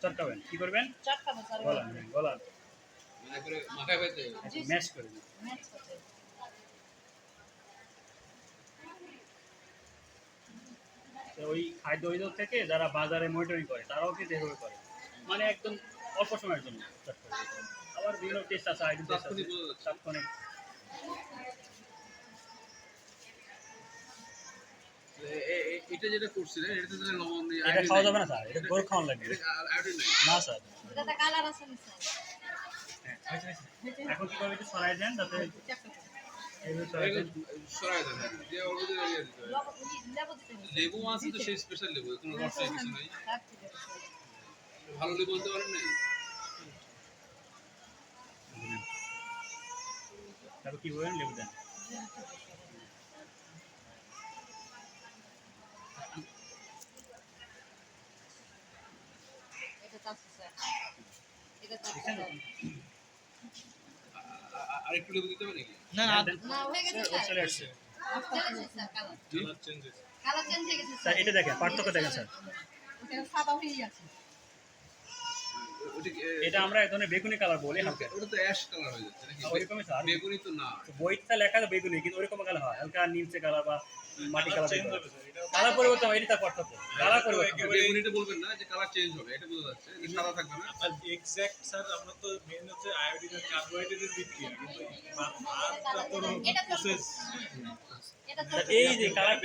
চটকাবেন কি করবেন? চারটা স্যার বলেন বলেন মানে করে আচ্ছা, ম্যাচ করে ম্যাচ করতে ওই খাদ্য অধিদপ্তর থেকে যারা বাজারে মনিটরিং করে তারাও কিন্তু এভাবে করে। মানে একদম অল্প সময়ের জন্য। আবার বিভিন্ন টেস্ট আছে আইডি টেস্ট আছে তাৎক্ষণিক এটা যেটা করছিলেন এটা তো লবণ দিয়ে এটা খাওয়া যাবে না স্যার এটা গরু খাওয়ান লাগবে। এটা না স্যার। এটাতে কালার আছে না স্যার? হ্যাঁ, এখন কি করবে একটু সরাই দেন যাতে লেবু আছে তো সেই স্পেশাল লেবু কোনো রস নেই কিছু নেই। তার থেকে স্যার। ভালো লেবু আনতে পারেন না? তারপর কি বলেন? লেবু দেন। এটা তো এটা তো আছে দেখছেন? স্যার। আ- আ- আরেকটু লেবু দিতে হবে নাকি? না না হয়ে গেছে চলে আসছে। চলে এসেছে স্যার কালার কালার চেঞ্জ হয়েছে। কালার চেঞ্জ হয়ে গেছে স্যার এটা দেখেন পার্থক্য দেখেন স্যার। সাদা হয়ে আছে। এটা আমরা এক ধরনের বেগুনি কালার বলি হালকা। ওটা তো অ্যাশ কালার হয়ে যাচ্ছে নাকি? ওইরকমই স্যার বেগুনি তো না। বইটা লেখা তো বেগুনি কিন্তু ওইরকম কালার হয়। হালকা নীলচে কালার বা মাটি কালার কালার পরিবর্তন হয়, এটা তার পার্থক্য। কালার পরিবর্তন বেগুনিটা বলবেন না যে কালার চেঞ্জ হবে এটা বোঝা যাচ্ছে। যে সাদা থাকবে না? আর এক্স্যাক্ট স্যার আমরা তো মেন হচ্ছে আয়োডিনের কার্বোহাইড্রেটের বিক্রিয়া। কিন্তু ভাতটা তো প্রসেস এটা তো এই যে কালার